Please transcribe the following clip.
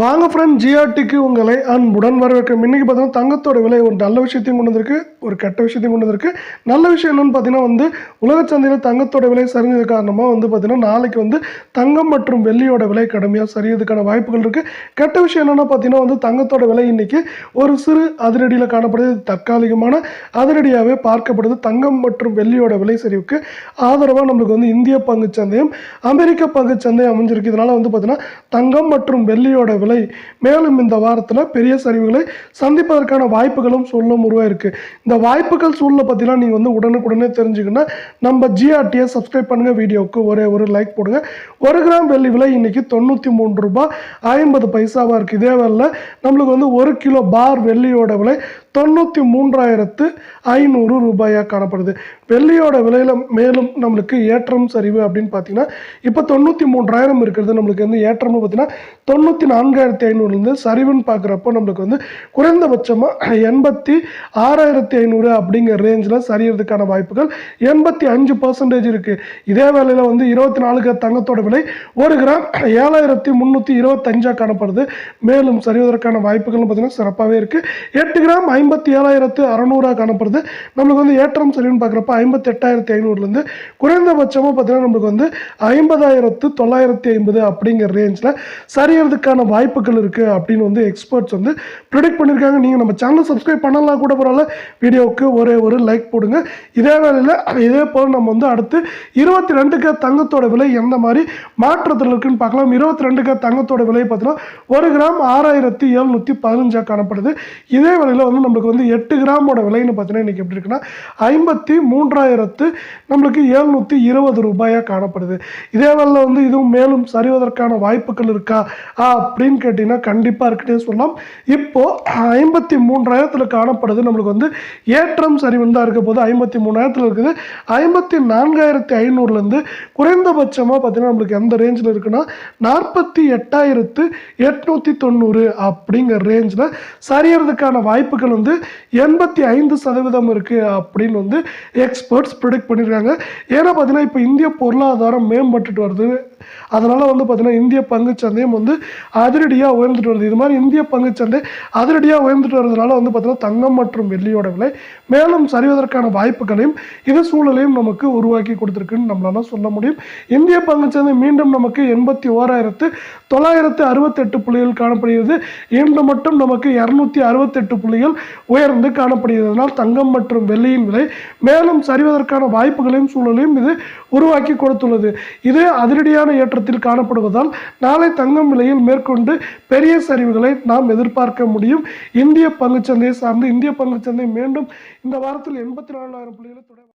வாங்க ஃப்ரெண்ட் ஜிஆர்டிக்கு உங்களை அன்புடன் வரவேற்கும் இன்னைக்கு பார்த்தீங்கன்னா தங்கத்தோட விலை ஒரு நல்ல விஷயத்தையும் கொண்டு வந்திருக்கு. ஒரு கெட்ட விஷயத்தையும் கொண்டு வந்திருக்கு. நல்ல விஷயம் என்னென்னு பார்த்தீங்கன்னா வந்து உலக சந்தையில் தங்கத்தோட விலை சரிஞ்சது காரணமாக வந்து பார்த்திங்கன்னா நாளைக்கு வந்து தங்கம் மற்றும் வெள்ளியோட விலை கடுமையாக சரியதுக்கான வாய்ப்புகள் இருக்குது கெட்ட விஷயம் என்னென்னா பார்த்தீங்கன்னா வந்து தங்கத்தோட விலை இன்னைக்கு ஒரு சிறு அதிரடியில் காணப்படுது. தற்காலிகமான அதிரடியாகவே பார்க்கப்படுது. தங்கம் மற்றும் வெள்ளியோட விலை சரிவுக்கு ஆதரவாக நம்மளுக்கு வந்து இந்திய பங்குச் சந்தையும் அமெரிக்க பங்குச் சந்தையும் அமைஞ்சிருக்கு. இதனால் வந்து பார்த்திங்கன்னா தங்கம் மற்றும் வெள்ளியோட விலை மேலும் இந்த வாரத்தில் பெரிய சரிவுகளை சந்திப்பதற்கான வாய்ப்புகளும் சூழலும் உருவாயிருக்கு இந்த வாய்ப்புகள் சூழலை பற்றிலாம் நீங்கள் வந்து உடனுக்குடனே தெரிஞ்சுக்கணும் நம்ம ஜிஆர்டியை சப்ஸ்கிரைப் பண்ணுங்கள் வீடியோவுக்கு ஒரே ஒரு லைக் போடுங்க. ஒரு கிராம் வெள்ளி விலை இன்னைக்கு தொண்ணூற்றி மூன்று ரூபாய் ஐம்பது பைசாவாக இருக்குது இதே வேலை நம்மளுக்கு வந்து ஒரு கிலோ பார் வெள்ளியோட விலை தொண்ணூற்றி மூன்றாயிரத்து ஐநூறு ரூபாயாக காணப்படுது. வெள்ளியோட விலையில் மேலும் நம்மளுக்கு ஏற்றம் சரிவு அப்படின்னு பார்த்தீங்கன்னா இப்போ தொண்ணூற்றி மூன்றாயிரம் இருக்கிறது நம்மளுக்கு வந்து ஏற்றம்னு பார்த்தீங்கன்னா தொண்ணூற்றி நான்காயிரத்தி ஐநூறுலேருந்து சரிவுன்னு பார்க்குறப்போ நம்மளுக்கு வந்து குறைந்தபட்சமாக எண்பத்தி ஆறாயிரத்தி ஐநூறு அப்படிங்கிற ரேஞ்சில் சரியறதுக்கான வாய்ப்புகள் எண்பத்தி அஞ்சு பர்சன்டேஜ் இருக்குது இதே வேலையில் வந்து இருபத்தி நாலு தங்கத்தோட விலை ஒரு கிராம் ஏழாயிரத்தி முந்நூற்றி இருபத்தஞ்சாக காணப்படுது. மேலும் சரிவதற்கான வாய்ப்புகள்னு பார்த்தீங்கன்னா சிறப்பாகவே இருக்குது எட்டு கிராம் ஐம்பத்தி ஏழாயிரத்து அறநூறாக காணப்படுது. நம்மளுக்கு வந்து ஏற்றம் சரிவுன்னு பார்க்குறப்ப ஐம்பத்தி எட்டாயிரத்தி ஐநூறுலேருந்து குறைந்தபட்சமாக பார்த்தீங்கன்னா நம்மளுக்கு வந்து ஐம்பதாயிரத்து தொள்ளாயிரத்தி ஐம்பது அப்படிங்கிற ரேஞ்சில் சரியறதுக்கான வாய்ப்புகள் இருக்குது அப்படின்னு வந்து எக்ஸ்பர்ட்ஸ் வந்து ப்ரிடிக்ட் பண்ணியிருக்காங்க நீங்கள் நம்ம சேனல் சப்ஸ்கிரைப் பண்ணலாம் கூட பரவாயில்ல. வீடியோவுக்கு ஒரே ஒரு லைக் போடுங்க. இதே வேலையில் இதே போல் நம்ம வந்து அடுத்து இருபத்தி ரெண்டுக்கு தங்கத்தோட விலை எந்த மாதிரி மாற்றத்தில் இருக்குன்னு பார்க்கலாம். இருபத்தி ரெண்டுக்கு தங்கத்தோட விலை பார்த்தீங்கன்னா ஒரு கிராம் ஆறாயிரத்தி எழுநூற்றி பதினஞ்சாக காணப்படுது. இதே விலையில் வந்து நம்மளுக்கு வந்து எட்டு கிராமோட விலைன்னு பார்த்தீங்கன்னா இன்றைக்கி எப்படி இருக்குன்னா ஐம்பத்தி மூன்றாயிரத்து நம்மளுக்கு ஏழ்நூற்றி இருபது ரூபாயாக காணப்படுது. இதே வேலையில் வந்து இதுவும் மேலும் சரிவதற்கான வாய்ப்புகள் இருக்கா? அப்படின்னு அப்படின்னு கேட்டிங்கன்னா கண்டிப்பாக இருக்குன்னே சொல்லலாம். இப்போது ஐம்பத்தி மூன்றாயிரத்தில் காணப்படுது. நம்மளுக்கு வந்து ஏற்றம் சரி வந்தால் இருக்க போது ஐம்பத்தி மூணாயிரத்தில் இருக்குது. ஐம்பத்தி நான்காயிரத்தி ஐநூறுலேருந்து குறைந்தபட்சமாக பார்த்திங்கன்னா நம்மளுக்கு எந்த ரேஞ்சில் இருக்குன்னா நாற்பத்தி எட்டாயிரத்து எட்நூற்றி தொண்ணூறு அப்படிங்கிற ரேஞ்சில் சரியறதுக்கான வாய்ப்புகள் வந்து எண்பத்தி ஐந்து சதவீதம் இருக்குது அப்படின்னு வந்து எக்ஸ்பர்ட்ஸ் ப்ரிடிக்ட் பண்ணியிருக்காங்க ஏன்னா பார்த்தீங்கன்னா இப்போ இந்திய பொருளாதாரம் மேம்பட்டுட்டு வருது. அதனால் வந்து பார்த்திங்கன்னா இந்திய பங்குச்சந்தையும் வந்து அதிரடியாக உயர்ந்துட்டு வருது. இது மாதிரி இந்திய பங்குச்சந்தை அதிரடியாக உயர்ந்துட்டு வருதுனால வந்து பார்த்தீங்கன்னா தங்கம் மற்றும் வெள்ளியோட விலை மேலும் சரிவதற்கான வாய்ப்புகளையும் இது சூழலையும் நமக்கு உருவாக்கி கொடுத்துருக்குன்னு நம்மளால சொல்ல முடியும். இந்திய பங்குச்சந்தை மீண்டும் நமக்கு எண்பத்தி ஓராயிரத்து தொள்ளாயிரத்து அறுபத்தெட்டு புள்ளிகள் காணப்படுகிறது. இன்று மட்டும் நமக்கு இரநூத்தி அறுபத்தெட்டு புள்ளிகள் உயர்ந்து காணப்படுகிறதுனால் தங்கம் மற்றும் வெள்ளியின் விலை மேலும் சரிவதற்கான வாய்ப்புகளையும் சூழலையும் இது உருவாக்கி கொடுத்துள்ளது. இது அதிரடியான ஏற்றத்தில் காணப்படுவதால் நாளை தங்கம் விலையில் மேற்கொண்டு பெரிய சரிவுகளை நாம் எதிர்பார்க்க முடியும். இந்திய பங்குச்சந்தையை சார்ந்து இந்திய பங்குச்சந்தை மீண்டும் இந்த வாரத்தில் எண்பத்தி நாலாயிரம் புள்ளிகளை தொடர்